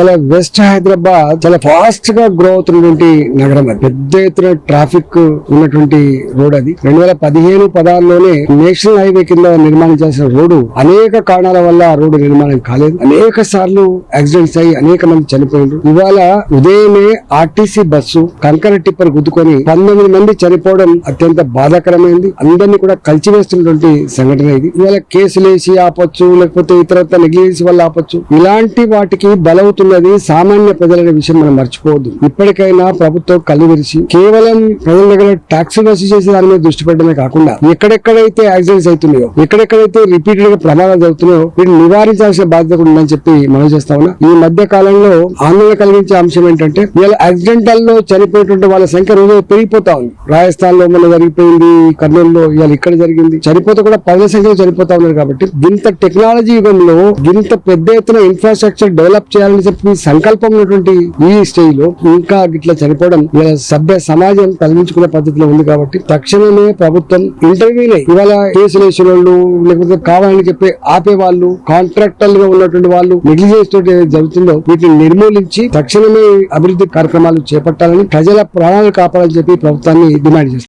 ఇలా వెస్ట్ హైదరాబాద్ చాలా ఫాస్ట్గా గ్రో అవుతున్నటువంటి నగరం అది. పెద్ద ఎత్తున ట్రాఫిక్ ఉన్నటువంటి రోడ్ అది. రెండు వేల పదిహేను పదాల్లోనే నేషనల్ హైవే కింద నిర్మాణం చేసిన రోడ్డు అనేక కారణాల వల్ల ఆ రోడ్డు నిర్మాణం కాలేదు. అనేక సార్లు యాక్సిడెంట్స్ అయ్యి అనేక మంది చనిపోయారు ఇవాళ ఉదయమే ఆర్టీసీ బస్సు కంకర టిప్పర్ గుద్దుకొని పంతొమ్మిది మంది చనిపోవడం అత్యంత బాధాకరమైంది. అందరినీ కూడా కలిచివేస్తున్నటువంటి సంఘటన ఇది. ఇవాళ కేసులు వేసి ఆపొచ్చు లేకపోతే ఇతరత్ర నెగ్లిజెన్స్ వల్ల ఆపొచ్చు. ఇలాంటి వాటికి బలవుతుంది జరుగుతున్నది సామాన్య ప్రజల విషయం మనం మర్చిపోవద్దు. ఇప్పటికైనా ప్రభుత్వం కళ్ళు కేవలం ప్రజల దగ్గర ట్యాక్స్ వసూలు చేసే దాని మీద దృష్టి పెట్టడమే కాకుండా ఎక్కడెక్కడైతే యాక్సిడెంట్స్ అవుతున్నాయో ఎక్కడెక్కడైతే రిపీటెడ్గా ప్రమాదాలు జరుగుతున్నాయో వీటిని నివారించాల్సిన బాధ్యత ఉందని చెప్పి మనం చేస్తా ఉన్నా. ఈ మధ్య కాలంలో ఆందోళన కలిగించే అంశం ఏంటంటే వీళ్ళ యాక్సిడెంటల్లో చనిపోయేటువంటి వాళ్ళ సంఖ్య రోజు పెరిగిపోతా ఉంది. రాజస్థాన్లో మన జరిగిపోయింది కర్నూలులో ఇవాళ ఇక్కడ జరిగింది. చనిపోతే కూడా పదవి సంఖ్యలో చనిపోతా ఉన్నారు కాబట్టి ఇంత టెక్నాలజీ యుగంలో ఇంత పెద్ద ఎత్తున ఇన్ఫ్రాస్ట్రక్చర్ డెవలప్ చేయాలని చెప్పి సంకల్పం ఉన్నటువంటి ఈ స్టేజ్లో ఇంకా ఇట్లా చనిపోవడం సభ్య సమాజం తలదించుకునే పద్ధతిలో ఉంది కాబట్టి తక్షణమే ప్రభుత్వం ఇంటర్వ్యూనే ఇవాళ కేసులు వేసిన వాళ్ళు లేకపోతే కావాలని చెప్పి ఆపే వాళ్ళు కాంట్రాక్టర్గా ఉన్నటువంటి వాళ్ళు నెగ్లిజెన్స్ తోటి జరుగుతుందో వీటిని నిర్మూలించి తక్షణమే అభివృద్ధి కార్యక్రమాలు చేపట్టాలని ప్రజల ప్రాణాలు కాపాడాలని చెప్పి ప్రభుత్వాన్ని డిమాండ్ చేస్తారు